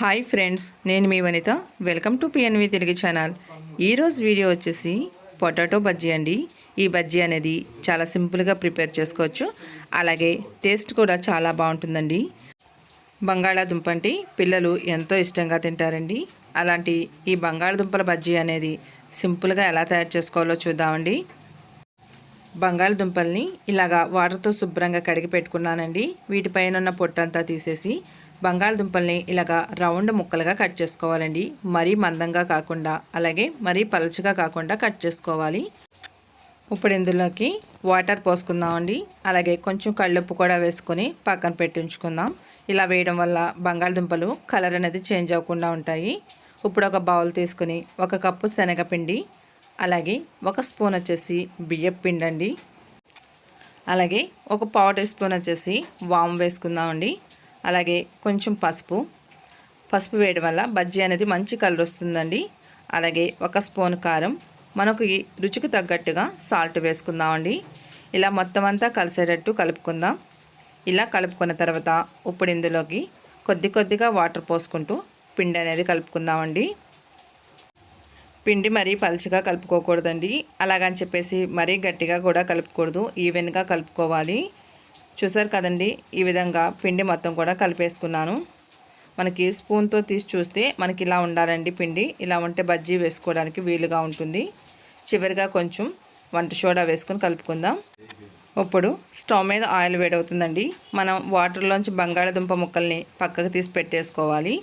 Hi friends నేను మీ Vanitha. Welcome to PNV Telugu channel. ఈరోజు video వచ్చేసి పొటాటో బజ్జీ అండి. ఈ బజ్జీ అనేది చాలా సింపుల్గా ప్రిపేర్ చేసుకోవచ్చు. అలాగే టేస్ట్ కూడా చాలా బాగుంటుందండి. బంగాళాదుంప అంటే పిల్లలు ఎంతో ఇష్టంగా తింటారండి. అలాంటి ఈ బంగాళదుంపల బజ్జీ అనేది సింపుల్గా ఎలా తయారు చేసుకోవాలో చూద్దామండి. బంగాళదుంపల్ని ఇలాగా వాటర్తో శుభ్రంగా కడిగి పెట్టుకున్నానండి. వీటిపైన ఉన్న పొట్టంతా తీసేసి బంగాళదుంపల్ని ఇలాగా రౌండ్ ముక్కలుగా కట్ చేసుకోవాలండి. మరీ మందంగా కాకుండా అలాగే మరీ పలచగా కాకుండా కట్ చేసుకోవాలి. ఇప్పుడు ఇందులోకి వాటర్ పోసుకుందామండి. అలాగే కొంచెం కళ్ళుప్పు కూడా వేసుకొని పక్కన పెట్టి ఉంచుకుందాం ఇలా వేయడం వల్ల బంగాళదుంపలు కలర్ అనేది చేంజ్ అవ్వకుండా ఉంటాయి. ఇప్పుడు ఒక బౌల్ తీసుకుని ఒక కప్పు శనగపిండి అలాగే ఒక స్పూన్ వచ్చేసి బియ్యపు పిండి అండి అలాగే ఒక పావు టీ స్పూన్ వచ్చేసి వాము వేసుకుందామండి. అలాగే కొంచెం పసుపు. పసుపు వేయడం వల్ల బజ్జీ అనేది మంచి కలర్ వస్తుందండి. అలాగే ఒక స్పూన్ కారం. మనకు రుచికి తగ్గట్టుగా సాల్ట్ వేసుకుందామండి. ఇలా మొత్తం అంతా కలిసేటట్టు కలుపుకుందాం. ఇలా కలుపుకున్న తర్వాత ఇప్పుడు ఇందులోకి కొద్ది కొద్దిగా వాటర్ పోసుకుంటూ పిండి అనేది కలుపుకుందామండి. పిండి మరీ పలుచగా కలుపుకోకూడదండి. అలాగని చెప్పేసి మరీ గట్టిగా కూడా కలుపుకూడదు. ఈవెన్గా కలుపుకోవాలి. చూసారు కదండి? ఈ విధంగా పిండి మొత్తం కూడా కలిపేసుకున్నాను. మనకి స్పూన్తో తీసి చూస్తే మనకి ఇలా ఉండాలండి పిండి. ఇలా ఉంటే బజ్జీ వేసుకోవడానికి వీలుగా ఉంటుంది. చివరిగా కొంచెం వంట సోడా వేసుకొని కలుపుకుందాం. ఇప్పుడు స్టవ్ మీద ఆయిల్ వేడవుతుందండి. మనం వాటర్లోంచి బంగాళదుంప ముక్కల్ని పక్కకు తీసి పెట్టేసుకోవాలి.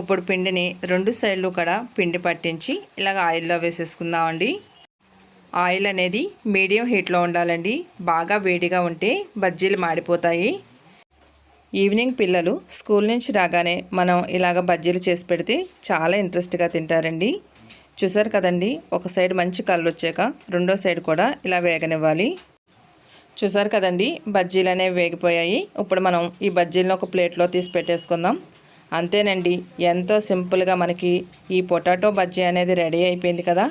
ఇప్పుడు పిండిని రెండు సైడ్లు కూడా పిండి పట్టించి ఇలాగ ఆయిల్లో వేసేసుకుందామండి. ఆయిల్ అనేది మీడియం హీట్లో ఉండాలండి. బాగా వేడిగా ఉంటే బజ్జీలు మాడిపోతాయి. ఈవినింగ్ పిల్లలు స్కూల్ నుంచి రాగానే మనం ఇలాగ బజ్జీలు చేసి పెడితే చాలా ఇంట్రెస్ట్గా తింటారండి. చూసారు కదండి ఒక సైడ్ మంచి కలర్ వచ్చాక రెండో సైడ్ కూడా ఇలా వేగనివ్వాలి. చూసారు కదండి బజ్జీలు అనేవి వేగిపోయాయి. ఇప్పుడు మనం ఈ బజ్జీలను ఒక ప్లేట్లో తీసి పెట్టేసుకుందాం. అంతేనండి ఎంతో సింపుల్గా మనకి ఈ పొటాటో బజ్జీ అనేది రెడీ అయిపోయింది కదా.